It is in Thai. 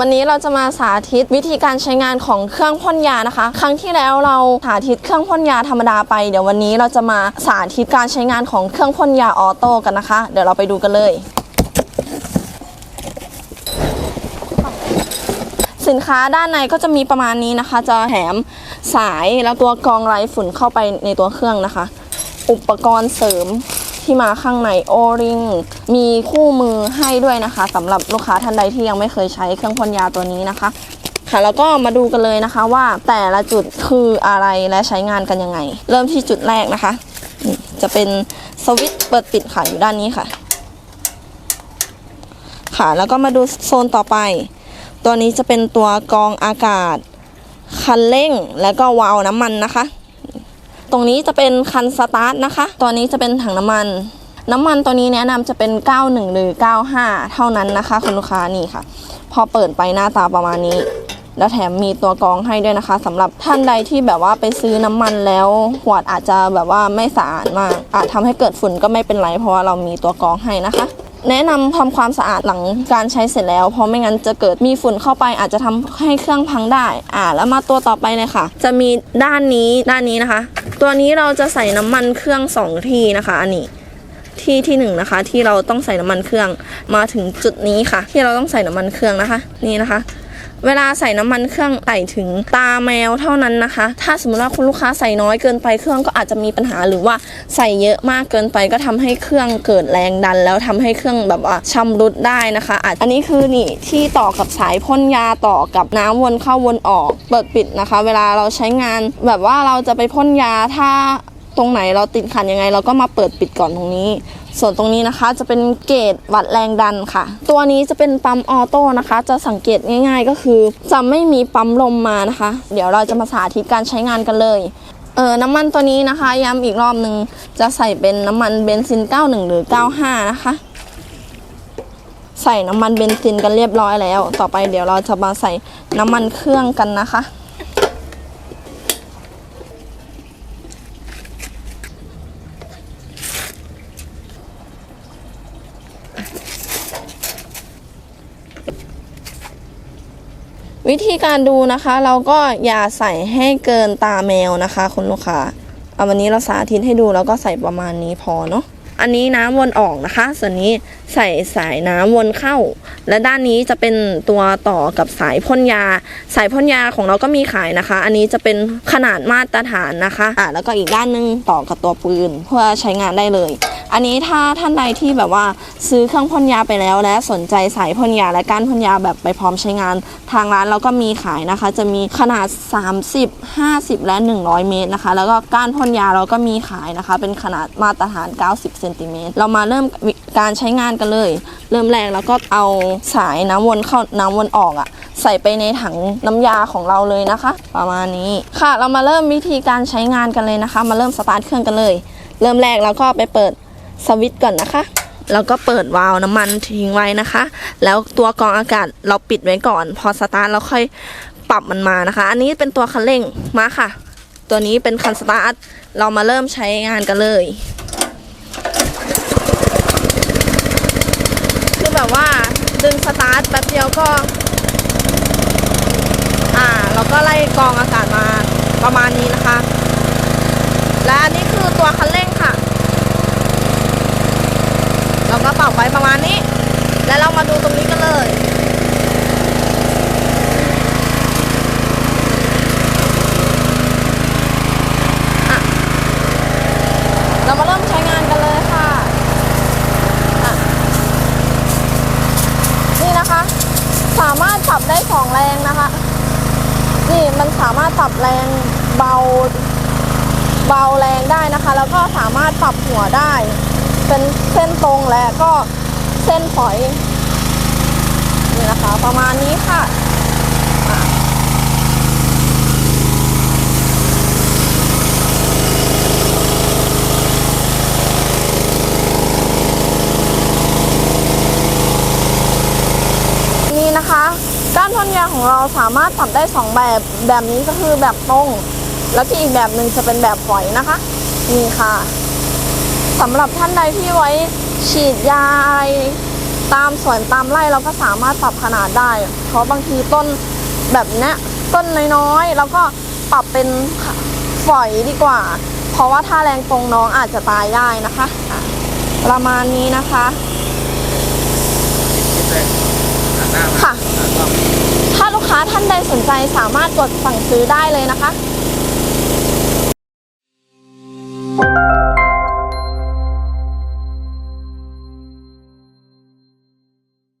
วันนี้เราจะมาสาธิตวิธีการใช้งานของเครื่องพ่นยานะคะ ครั้งที่แล้วเราสาธิตเครื่องพ่นยาธรรมดาไปเดี๋ยววันนี้เราจะมาสาธิตการใช้งานของเครื่องพ่นยาออโต้กันนะคะ เดี๋ยวเราไปดูกันเลย สินค้าด้านในก็จะมีประมาณนี้นะคะ จะแถมสายแล้วตัวกรองไรฝุ่นเข้าไปในตัวเครื่องนะคะ อุปกรณ์เสริม ที่มาข้างในโอริงมีคู่มือให้ด้วยนะคะสำหรับลูกค้าท่านใดที่ยังไม่เคยใช้เครื่องพ่นยาตัวนี้นะคะ ค่ะแล้วก็มาดูกันเลยนะคะว่าแต่ละจุดคืออะไรและใช้งานกันยังไง เริ่มที่จุดแรกนะคะ จะเป็นสวิตช์เปิดปิดค่ะอยู่ด้านนี้ค่ะ ค่ะแล้วก็มาดูโซนต่อไป ตัวนี้จะเป็นตัวกรองอากาศคันเร่งแล้วก็วาล์วน้ำมันนะคะ ตรงนี้จะเป็นคันสตาร์ทนะคะ ตัวนี้จะเป็นถังน้ำมัน น้ำมันตัวนี้แนะนำจะเป็น 91 หรือ 95 เท่านั้นนะคะคุณลูกค้านี่ค่ะ พอเปิดไปหน้าตาประมาณนี้ แล้วแถมมีตัวกรองให้ด้วยนะคะสำหรับท่านใดที่แบบว่าไปซื้อน้ำมันแล้วขวดอาจจะแบบว่าไม่สะอาดมาก อาจทำให้เกิดฝุ่นก็ไม่เป็นไร เพราะว่าเรามีตัวกรองให้นะคะแนะนำทำความสะอาดหลังการใช้เสร็จแล้ว เพราะไม่งั้นจะเกิดมีฝุ่นเข้าไปอาจจะทำให้เครื่องพังได้ อ่า แล้วมาตัวต่อไปเลยค่ะ จะมีด้านนี้ด้านนี้นะคะ ตัวนี้เราจะใส่น้ำมันเครื่องสองที่นะคะ อันนี้ที่ที่หนึ่งนะคะ ที่เราต้องใส่น้ำมันเครื่องมาถึงจุดนี้ค่ะ ที่เราต้องใส่น้ำมันเครื่องนะคะ นี่นะคะ เวลาใส่น้ำมันเครื่องใส่ถึงตาแมวเท่านั้นนะคะ ถ้าสมมติว่าคุณลูกค้าใส่น้อยเกินไปเครื่องก็อาจจะมีปัญหาหรือว่าใส่เยอะมากเกินไปก็ทำให้เครื่องเกิดแรงดัน แล้วทำให้เครื่องแบบว่าชำรุดได้นะคะอันนี้คือนี่ที่ต่อกับสายพ่นยาต่อกับน้ำวนเข้าวนออกเปิดปิดนะคะ เวลาเราใช้งานแบบว่าเราจะไปพ่นยาถ้าตรงไหนเราติดขัดยังไง เราก็มาเปิดปิดก่อนตรงนี้ ส่วนตรงนี้นะคะจะเป็นเกจวัดแรงดันค่ะ ตัวนี้จะเป็นปั๊มออโต้นะคะ จะสังเกตง่าย ๆ ก็คือ จะไม่มีปั๊มลมมานะคะ เดี๋ยวเราจะมาสาธิตการใช้งานกันเลยเออน้ำมันตัวนี้นะคะย้ำอีกรอบหนึ่งจะใส่เป็นน้ำมันเบนซิน 91 หรือ 95 นะคะ ใส่น้ำมันเบนซินกันเรียบร้อยแล้ว ต่อไปเดี๋ยวเราจะมาใส่น้ำมันเครื่องกันนะคะ วิธีการดูนะคะเราก็อย่าใส่ให้เกินตาแมวนะคะคุณลูกค้าเอาวันนี้เราสาธิตให้ดูแล้วก็ใส่ประมาณนี้พอเนาะอันนี้น้ำวนออกนะคะ ส่วนนี้ใส่สายน้ำวนเข้า และด้านนี้จะเป็นตัวต่อกับสายพ่นยา สายพ่นยาของเราก็มีขายนะคะ อันนี้จะเป็นขนาดมาตรฐานนะคะอะแล้วก็อีกด้านหนึงต่อกับตัวปืนเพื่อใช้งานได้เลย อันนี้ถ้าท่านใดที่แบบว่าซื้อเครื่องพ่นยาไปแล้ว และสนใจสายพ่นยาและก้านพ่นยาแบบไปพร้อมใช้งาน ทางร้านเราก็มีขายนะคะ จะมีขนาด 30 50 และ 100 เมตรนะคะ แล้วก็ก้านพ่นยาเราก็มีขายนะคะ เป็นขนาดมาตรฐาน 90เซนติเมตรเรามาเริ่มการใช้งานกันเลย เริ่มแรกแล้วก็เอาสายน้ำวนเข้าน้ำวนออกอะใส่ไปในถังน้ำยาของเราเลยนะคะ ประมาณนี้ค่ะ เรามาเริ่มวิธีการใช้งานกันเลยนะคะ มาเริ่มสตาร์ทเครื่องกันเลย เริ่มแรกเราก็ไปเปิด สวิตก่อนนะคะ แล้วก็เปิดวาล์วน้ำมันทิ้งไว้นะคะ แล้วตัวกรองอากาศเราปิดไว้ก่อน พอสตาร์ทเราค่อยปรับมันมานะคะ อันนี้เป็นตัวคันเร่งมาค่ะ ตัวนี้เป็นคันสตาร์ทเรามาเริ่มใช้งานกันเลยคือแบบว่าดึงสตาร์ทแป๊บเดียวก็ อ่าเราก็ไล่กรองอากาศมาประมาณนี้นะคะ และอันนี้คือตัวคันเร่ง ค่ะเราก็ปรับไว้ประมาณนี้ แล้วเรามาดูตรงนี้กันเลยเรามาเริ่มใช้งานกันเลยค่ะะนี่นะคะ สามารถปรับได้สองแรงนะคะ นี่มันสามารถปรับแรงเบา เบาแรงได้นะคะ แล้วก็สามารถปรับหัวได้ เป็นเส้นตรงและก็เส้นฝอยนี่นะคะ ประมาณนี้ค่ะนี่นะคะก้านพ่นยาของเราสามารถปรับได้สองแบบแบบนี้ก็คือแบบตรง แล้วที่อีกแบบหนึ่งจะเป็นแบบฝอยนะคะ นี่ค่ะ สำหรับท่านใดที่ไว้ฉีดยาตามสวนตามไร่เราก็สามารถปรับขนาดได้ เพราะบางทีต้นแบบนี้ต้นน้อยๆแล้วก็ปรับเป็นฝอยดีกว่า เพราะว่าถ้าแรงตรงน้องอาจจะตายได้นะคะ ประมาณนี้นะคะค่ะ ถ้าลูกค้าท่านใดสนใจสามารถกดสั่งซื้อได้เลยนะคะ